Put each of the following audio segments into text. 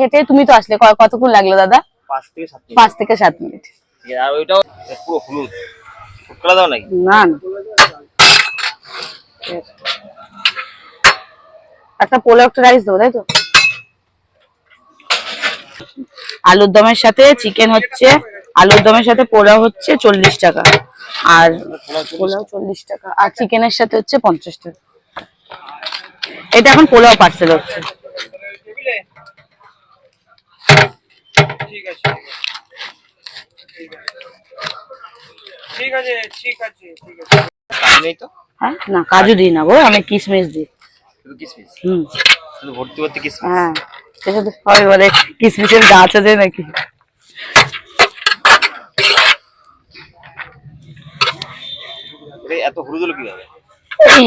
হেঁটে তুমি তো আসলে কতক্ষণ লাগল দাদা? পাঁচ থেকে সাত মিনিট। আর ওইটাও পুরো হলুদ। ফুটকলা দাও নাকি? না না। একটা পোলাও একটা রাইস দেবো তাই তো? আলুর দমের সাথে চিকেন হচ্ছে আলুর দমের সাথে পোলাও হচ্ছে চল্লিশ টাকা। আর পোলাও চল্লিশ টাকা আর চিকেনের সাথে হচ্ছে পঞ্চাশ টাকা। এটা এখন পোলাও পার্সেল হচ্ছে। ঠিক আছে ঠিক আছে। ঠিক আছে ঠিক আছে কাজু নেই তো? হ্যাঁ? না কাজু দিই না গো আমি কিশমিশ দিই। শুধু হুম। শুধু ভর্তি ভর্তি কিসমিস? হ্যাঁ। সেটা তো হয় বলে কিশমিশের গাছ আছে নাকি? এত হলুদ হলো কীভাবে? এই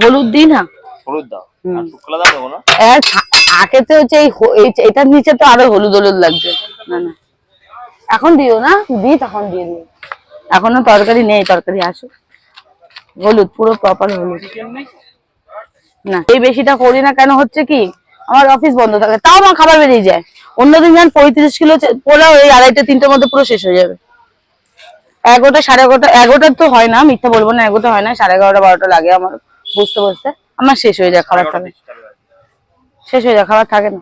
হলুদ দিই না। হলুদ দাও। আর দাও দেবো না। আর থা- হচ্ছে এই এটার নিচে তো আরও হলুদ হলুদ লাগছে। না না। এখন দিও না? দিই তখন দিয়ে দিও। এখনও তরকারি নেই তরকারি আসো হলুদ পুরো প্রপার হলুদ। না এই বেশিটা করি না কেন হচ্ছে কি? আমার অফিস বন্ধ থাকে। তাও আমার খাবার বেরিয়ে যায়। অন্যদিন যেন পঁয়ত্রিশ কিলো পোলাও এই আড়াইটা তিনটের মধ্যে পুরো শেষ হয়ে যাবে। এগারোটা সাড়ে এগারোটা এগারোটা তো হয় না মিথ্যা বলব না এগারোটা হয় না সাড়ে এগারোটা বারোটা লাগে আমার। বুঝতে বুঝতে আমার শেষ হয়ে যায় খাবার থাকে শেষ হয়ে যায় খাবার থাকে না।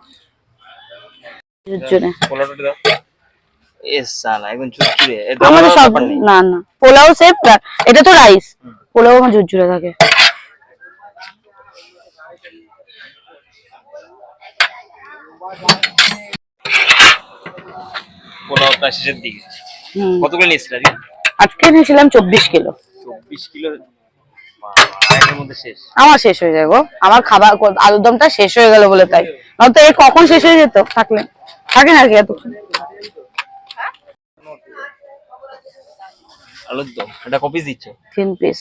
আমাদের সব না না। পোলাও সেফ এটা তো রাইস পোলাও আমার ঝুরঝুরে থাকে। পোলাও প্রায় শেষের দিকে। কতগুলো নিয়েছিল আজকে? আজকে নিয়েছিলাম চব্বিশ কিলো। চব্বিশ কিলো বাবা, আড়াইটার মধ্যে শেষ আমার শেষ হয়ে যাব আমার খাবার আলুর দমটা শেষ হয়ে গেল বলে তাই। নয়তো এই কখন শেষ হয়ে যেত? থাকলে। থাকে না আর কি এত আলুর দম। এটা কপিস দিচ্ছে? তিন পিস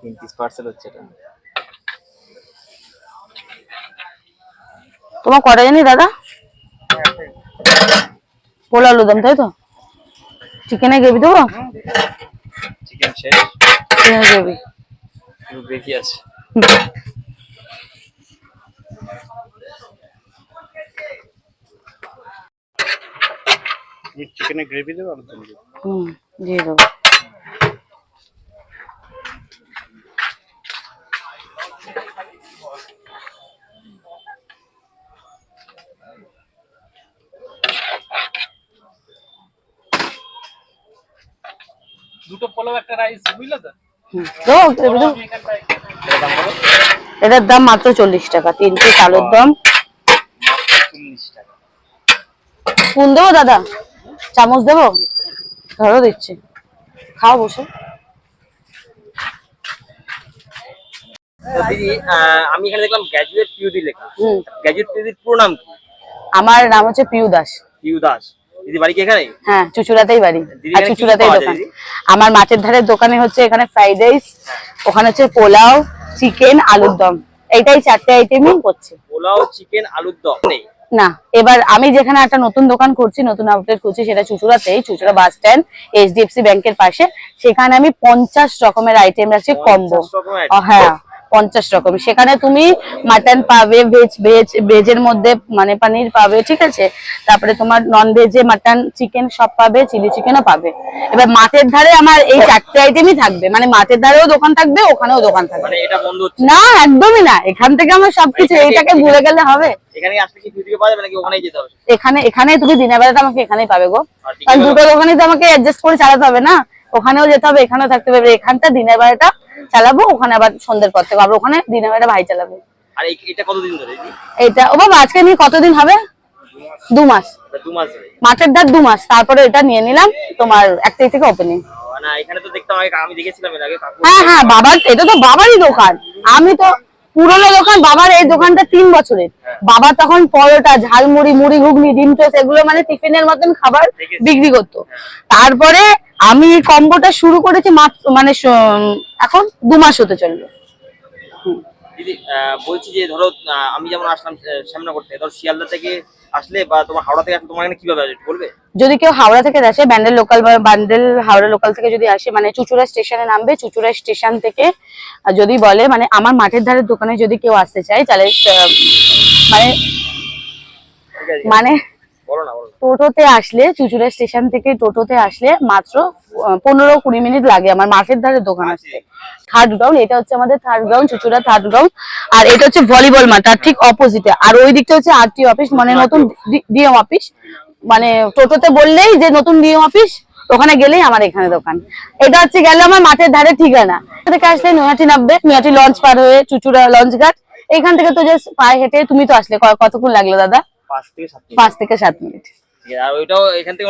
তিন পিস পার্সেল হচ্ছে এটা। তোমার কটা জানি দাদা? পোলা আলুর দম তাই তো? চিকেনের গ্রেভি দেবো? চিকেন শেষ। চিকেনের গ্রেভি। গ্রেভি আছে চিকেনের গ্রেভি দেবো আর হুম দিয়ে দেবো। দুটো পোলাও একটা রাইস বুঝলে তো? এটার দাম মাত্র চল্লিশ টাকা তিন পিস আলুর দম। স্পুন দেবো দাদা? চামচ দেবো? ধরো দিচ্ছি। খাও বসে। দিদি আমি এখানে দেখলাম গ্র্যাজুয়েট পিউদি লেখা। হুম। গ্র্যাজুয়েট পিউদির পুরো নাম কি? আমার নাম হচ্ছে পিউ দাস পিউ দাস দিদি বাড়ি কি এখানে? হ্যাঁ চুচুড়াতেই বাড়ি। আর চুচুড়াতেই দোকান। আমার মাছের ধারের দোকানে হচ্ছে এখানে ফ্রাইড রাইস ওখানে হচ্ছে পোলাও চিকেন আলুর দম। এইটাই চারটে আইটেমই করছে পোলাও চিকেন আলুর দম নেই? না এবার আমি যেখানে একটা নতুন দোকান করছি নতুন আউটলেট করছি সেটা চুচুড়াতেই চুচুড়া বাস স্ট্যান্ড এইচডিএফসি ব্যাংকের পাশে। সেখানে আমি পঞ্চাশ রকমের আইটেম রাখছি কম্বো 50 রকমের item? হ্যাঁ। পঞ্চাশ রকম। সেখানে তুমি মাটন পাবে ভেজ ভেজ ভেজের মধ্যে মানে পানির পাবে ঠিক আছে? তারপরে তোমার নন ভেজে মাটন চিকেন সব পাবে চিলি চিকেনও পাবে। এবার মাঠের ধারে আমার এই চারটে আইটেমই থাকবে। মানে মাঠের ধারেও দোকান থাকবে ওখানেও দোকান থাকবে। মানে না একদমই না। এখান থেকে আমার সবকিছু এইটাকে ভুলে গেলে হবে। এখানে আসলে কি পিউদিকে পাওয়া যাবে নাকি ওখানেই যেতে হবে? এখানে তুমি দিনের বেলাটা আমাকে এখানেই পাবে গো। আর কারণ দুটো দোকানে তো আমাকে অ্যাডজাস্ট করে চালাতে হবে না। ওখানেও যেতে হবে এখানেও থাকতে হবে। এখানটা দিনের বেলাটা চালাবো ওখানে আবার সন্ধ্যের পর থেকে আবার ওখানে দিনে বেলা ভাই চালাবো। আর এটা কতদিন ধরে এটা ও বাবা আজকে নিয়ে কতদিন হবে? দু মাস। এটা দু মাস মাঠের ধার দু মাস তারপরে এটা নিয়ে নিলাম তোমার এক তারিখ থেকে ওপেনিং হ্যাঁ হ্যাঁ বাবার এটা তো বাবারই দোকান। আমি তো পুরোনো দোকান বাবার এই দোকানটা তিন বছরের। বাবা তখন পরোটা ঝালমুড়ি মুড়ি ঘুগনি ডিম টোস্ট এগুলো মানে টিফিনের মতন খাবার বিক্রি করতো। তারপরে আমি এই কম্বোটা শুরু করেছি মাত্র মানে এখন দু মাস হতে চলল। দিদি বলছি যে ধরো আমি যেমন আসলাম শ্যামনগর থেকে ধরো শিয়ালদা থেকে আসলে বা তোমার হাওড়া থেকে আসলে তোমার এখানে কীভাবে আসবে বলবে? যদি কেউ হাওড়া থেকে আসে ব্যান্ডেল লোকাল বা ব্যান্ডেল হাওড়া লোকাল থেকে যদি আসে মানে চুচুড়া স্টেশনে নামবে চুচুড়া স্টেশন থেকে যদি বলে মানে আমার মাঠের ধারের দোকানে যদি কেউ আসতে চায় তাহলে মানে মানে টোটোতে আসলে চুচুড়া স্টেশন থেকে টোটোতে আসলে মাত্র পনেরো কুড়ি মিনিট লাগে আমার মাঠের ধারে দোকান আসতে। থার্ড গ্রাউন্ড এটা হচ্ছে আমাদের third ground Chuchura third ground আর এটা হচ্ছে ভলিবল মাঠ তার ঠিক অপোজিটে আর ওই দিকটা হচ্ছে আরটি অফিস মানে নতুন ডিএম অফিস মানে টোটোতে বললেই যে নতুন ডিএম অফিস ওখানে গেলেই আমার এখানে দোকান। এটা হচ্ছে গেলে আমার মাঠের ধারে ঠিকানা। থেকে আসলে নৈহাটি নামবে নৈহাটি লঞ্চ পার হয়ে চুচুড়া লঞ্চ ঘাট। এখান থেকে তো জাস্ট পায়ে হেঁটে তুমি তো আসলে কতক্ষণ লাগল দাদা? পাঁচ থেকে সাত মিনিট। আর ওইটাও এখান থেকে